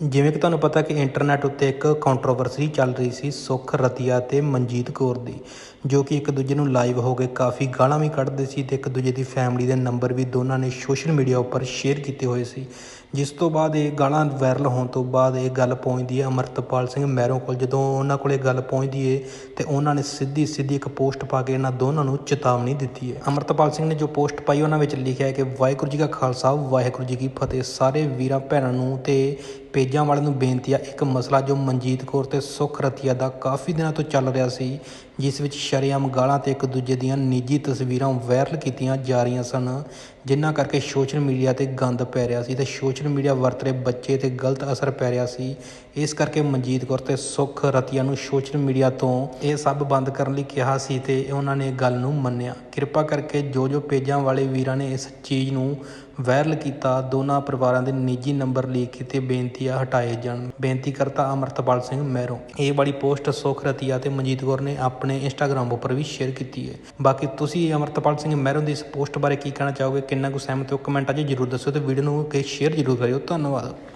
ਜਿਵੇਂ ਕਿ ਤੁਹਾਨੂੰ ਪਤਾ ਕਿ ਇੰਟਰਨੈਟ ਉੱਤੇ ਇੱਕ ਕੰਟਰੋਵਰਸੀ ਚੱਲ ਰਹੀ ਸੀ ਸੁੱਖ ਰਤੀਆ ਅਤੇ ਮਨਜੀਤ ਕੌਰ ਦੀ, ਜੋ ਕਿ ਇੱਕ ਦੂਜੇ ਨੂੰ ਲਾਈਵ ਹੋ ਕੇ ਕਾਫੀ ਗਾਲਾਂ ਵੀ ਕੱਢਦੇ ਸੀ ਤੇ ਇੱਕ ਦੂਜੇ ਦੀ ਫੈਮਿਲੀ ਦੇ ਨੰਬਰ ਵੀ ਦੋਨਾਂ ਨੇ ਸੋਸ਼ਲ ਮੀਡੀਆ ਉੱਪਰ ਸ਼ੇਅਰ ਕੀਤੇ ਹੋਏ ਸੀ। ਜਿਸ ਤੋਂ ਬਾਅਦ ਇਹ ਗਾਲਾਂ ਵਾਇਰਲ ਹੋਣ ਤੋਂ ਬਾਅਦ ਇਹ ਗੱਲ ਪਹੁੰਚਦੀ ਹੈ ਅਮਰਤਪਾਲ ਸਿੰਘ ਮੈਰੋਂ ਕੋਲ। ਜਦੋਂ ਉਹਨਾਂ ਕੋਲ ਇਹ ਗੱਲ ਪਹੁੰਚਦੀ ਹੈ ਤੇ ਉਹਨਾਂ ਨੇ ਸਿੱਧੀ ਸਿੱਧੀ ਇੱਕ ਪੋਸਟ ਪਾ ਕੇ ਇਹਨਾਂ ਦੋਨਾਂ ਨੂੰ ਚੇਤਾਵਨੀ ਦਿੱਤੀ ਹੈ ਅਮਰਤਪਾਲ ਸਿੰਘ ਨੇ ਜੋ ਪੋਸਟ ਪਾਈ, ਉਹਨਾਂ ਵਿੱਚ ਲਿਖਿਆ ਹੈ ਕਿ ਵਾਹਿਗੁਰੂ ਜੀ ਕਾ ਖਾਲਸਾ, ਵਾਹਿਗੁਰੂ ਜੀ ਕੀ ਫਤਿਹ। ਸਾਰੇ ਵੀਰਾਂ, ਭੈਣਾਂ ਨੂੰ ਤੇ ਪੇਜਾਂ ਵਾਲਿਆਂ ਨੂੰ ਬੇਨਤੀ ਆ, ਇੱਕ ਮਸਲਾ ਜੋ ਮਨਜੀਤ ਕੌਰ ਤੇ ਸੁਖ ਰਤੀਆ ਦਾ ਕਾਫੀ ਦਿਨਾਂ ਤੋਂ ਚੱਲ ਰਿਹਾ ਸੀ, ਜਿਸ ਵਿੱਚ ਸ਼ਰੇਆਮ ਗਾਲਾਂ ਤੇ ਇੱਕ ਦੂਜੇ ਦੀਆਂ ਨਿੱਜੀ ਤਸਵੀਰਾਂ ਵਾਇਰਲ ਕੀਤੀਆਂ ਜਾ ਰਹੀਆਂ ਸਨ, ਜਿਨ੍ਹਾਂ ਕਰਕੇ ਸੋਸ਼ਲ ਮੀਡੀਆ ਤੇ ਗੰਦ ਪੈ ਰਿਹਾ ਸੀ ਤੇ ਸੋਸ਼ਲ ਮੀਡੀਆ ਵਰਤ ਰਹੇ ਬੱਚੇ ਤੇ ਗਲਤ ਅਸਰ ਪੈ ਰਿਹਾ ਸੀ। ਇਸ ਕਰਕੇ ਮਨਜੀਤ ਕੌਰ ਤੇ ਸੁਖ ਰਤੀਆ ਨੂੰ ਸੋਸ਼ਲ ਮੀਡੀਆ ਤੋਂ ਇਹ ਸਭ ਬੰਦ ਕਰਨ ਲਈ ਕਿਹਾ ਸੀ ਤੇ ਉਹਨਾਂ ਨੇ ਗੱਲ ਨੂੰ ਮੰਨਿਆ। ਕਿਰਪਾ ਕਰਕੇ ਜੋ ਜੋ ਪੇਜਾਂ ਵਾਲੇ ਵੀਰਾਂ ਨੇ ਇਸ ਚੀਜ਼ ਨੂੰ ਵਾਇਰਲ ਕੀਤਾ, ਦੋਨਾਂ ਪਰਿਵਾਰਾਂ ਦੇ ਨਿੱਜੀ ਨੰਬਰ ਲੀਕ ਕੀਤੇ, ਬੇਨਤੀ ਆ ਹਟਾਏ ਜਾਣ। ਬੇਨਤੀ ਕਰਤਾ ਅਮਰਤਪਾਲ ਸਿੰਘ ਮਹਿਰੋਂ। ਇਹ ਵਾਲੀ ਪੋਸਟ ਸੁਖ ਰਤੀਆ ਤੇ ਮਨਜੀਤ ਕੌਰ ਨੇ ਆਪਣੇ ਇੰਸਟਾਗ੍ਰam ਉੱਪਰ ਵੀ ਸ਼ੇਅਰ ਕੀਤੀ ਹੈ। ਬਾਕੀ ਤੁਸੀਂ ਅਮਰਤਪਾਲ ਸਿੰਘ ਮਹਿਰੋਂ ਦੀ ਇਸ ਪੋਸਟ ਬਾਰੇ ਕੀ ਕਹਿਣਾ ਚਾਹੋਗੇ? ਕਿੰਨਾ ਕੁ ਸਹਿਮਤ ਹੋ? ਕਮੈਂਟਾਂ 'ਚ ਜਰੂਰ ਦੱਸਿਓ ਤੇ ਵੀਡੀਓ ਨੂੰ ਕਿ ਸ਼ੇਅਰ ਜਰੂਰ ਕਰਿਓ। ਧੰਨਵਾਦ।